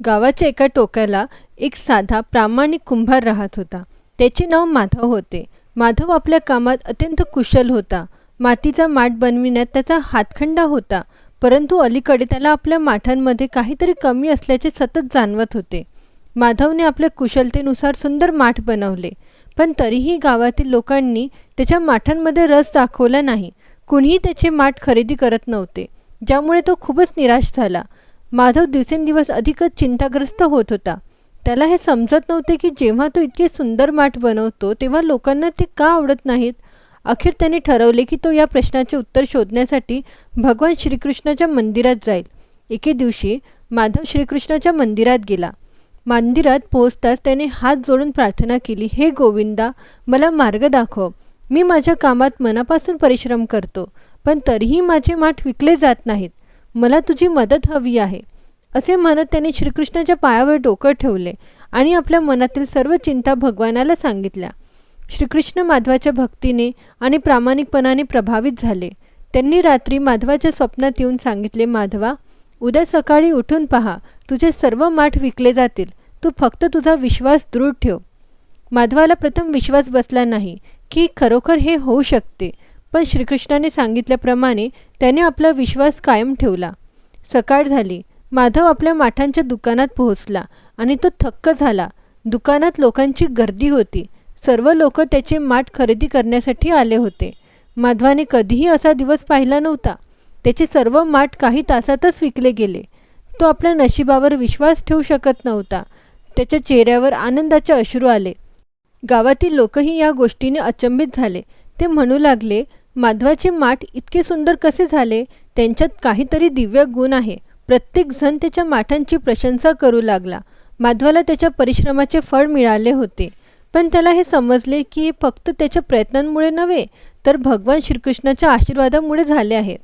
गावाच्या एका टोक्याला एक साधा प्रामाणिक कुंभार राहत होता. त्याचे नाव माधव होते. माधव आपल्या कामात अत्यंत कुशल होता. मातीचा माठ बनविण्यात त्याचा हातखंडा होता परंतु अलीकडे त्याला आपल्या माठांमध्ये काहीतरी कमी असल्याचे सतत जाणवत होते. माधवने आपल्या कुशलतेनुसार सुंदर माठ बनवले पण तरीही गावातील लोकांनी त्याच्या माठांमध्ये रस दाखवला नाही. कुणीही त्याचे माठ खरेदी करत नव्हते ज्यामुळे तो खूपच निराश झाला. माधव दिवसेंदिवस अधिकच चिंताग्रस्त होत होता. त्याला हे समजत नव्हते की जेव्हा तो इतके सुंदर माठ बनवतो तेव्हा लोकांना ते का आवडत नाहीत? अखेर त्याने ठरवले की तो या प्रश्नाचे उत्तर शोधण्यासाठी भगवान श्रीकृष्णाच्या मंदिरात जाईल. एके दिवशी माधव श्रीकृष्णाच्या मंदिरात गेला. मंदिरात पोहोचताच त्याने हात जोडून प्रार्थना केली हे गोविंदा मला मार्ग दाखव. मी माझ्या कामात मनापासून परिश्रम करतो पण तरीही माझे माठ विकले जात नाहीत. मला तुझी मदत हवी आहे असे म्हणत त्याने श्रीकृष्णाच्या पायावर डोकं ठेवले आणि आपल्या मनातील सर्व चिंता भगवानाला सांगितल्या. श्रीकृष्ण माधवाच्या भक्तीने आणि प्रामाणिकपणाने प्रभावित झाले. त्यांनी रात्री माधवाच्या स्वप्नात येऊन सांगितले माधवा उद्या सकाळी उठून पहा तुझे सर्व माठ विकले जातील. तू फक्त तुझा विश्वास दृढ ठेव. माधवाला प्रथम विश्वास बसला नाही की खरोखर हे होऊ शकते. पण श्रीकृष्णाने सांगितल्याप्रमाणे त्याने आपला विश्वास कायम ठेवला. सकाळ झाली. माधव आपल्या माठांच्या दुकानात पोहोचला आणि तो थक्क झाला. दुकानात लोकांची गर्दी होती. सर्व लोक त्याचे माठ खरेदी करण्यासाठी आले होते. माधवाने कधीही असा दिवस पाहिला नव्हता. त्याचे सर्व माठ काही तासातच विकले गेले. तो आपल्या नशिबावर विश्वास ठेवू शकत नव्हता. त्याच्या चेहऱ्यावर आनंदाचे अश्रू आले. गावातील लोकही या गोष्टीने अचंबित झाले. ते म्हणू लागले माधवाचे माठ इतके सुंदर कसे झाले? त्यांच्यात काहीतरी दिव्य गुण आहे. प्रत्येक जण त्याच्या माठांची प्रशंसा करू लागला. माधवाला त्याच्या परिश्रमाचे फळ मिळाले होते. पण त्याला हे समजले की हे फक्त त्याच्या प्रयत्नांमुळे नव्हे तर भगवान श्रीकृष्णाच्या आशीर्वादामुळे झाले आहेत.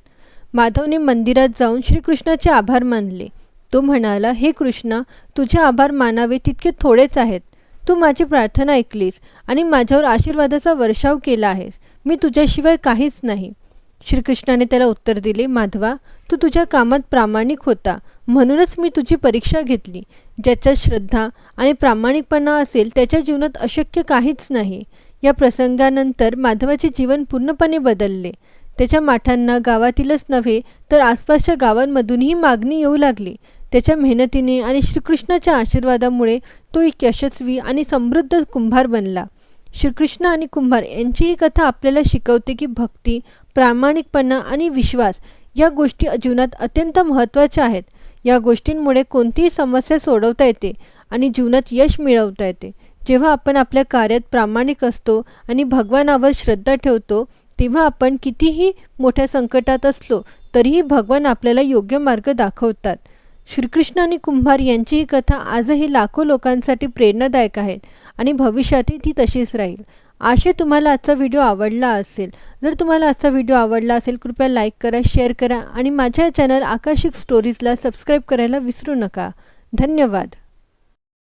माधवने मंदिरात जाऊन श्रीकृष्णाचे आभार मानले. तो म्हणाला हे कृष्णा तुझे आभार मानावे तितके थोडेच आहेत. तू माझी प्रार्थना ऐकलीस आणि माझ्यावर आशीर्वादाचा वर्षाव केला आहेस. मी तुझ्याशिवाय काहीच नाही. श्रीकृष्णाने त्याला उत्तर दिले माधवा तू तुझ्या कामात प्रामाणिक होता. म्हणूनच मी तुझी परीक्षा घेतली. ज्याच्यात श्रद्धा आणि प्रामाणिकपणा असेल त्याच्या जीवनात अशक्य काहीच नाही. या प्रसंगानंतर माधवाचे जीवन पूर्णपणे बदलले. त्याच्या माठांना गावातीलच नव्हे तर आसपासच्या गावांमधूनही मागणी येऊ लागली. त्याच्या मेहनतीने आणि श्रीकृष्णाच्या आशीर्वादामुळे तो एक यशस्वी आणि समृद्ध कुंभार बनला. श्रीकृष्ण आणि कुंभार यांची ही कथा आपल्याला शिकवते की भक्ती प्रामाणिकपणा आणि विश्वास या गोष्टी जीवनात अत्यंत महत्त्वाच्या आहेत. या गोष्टींमुळे कोणतीही समस्या सोडवता येते आणि जीवनात यश मिळवता येते. जेव्हा आपण आपल्या कार्यात प्रामाणिक असतो आणि भगवानावर श्रद्धा ठेवतो तेव्हा आपण कितीही मोठ्या संकटात असलो तरीही भगवान आपल्याला योग्य मार्ग दाखवतात. श्रीकृष्ण आणि कुंभार यांची ही कथा आजही लाखो लोकांसाठी प्रेरणादायक आहेत. आणि भविष्यातही ती तशीच राहील. आशे तुम्हाला आजचा व्हिडिओ आवडला असेल. जर तुम्हाला आजचा व्हिडिओ आवडला असेल कृपया लाईक करा शेअर करा आणि माझ्या चॅनल आकाशिक स्टोरीजला सबस्क्राईब करायला विसरू नका. धन्यवाद.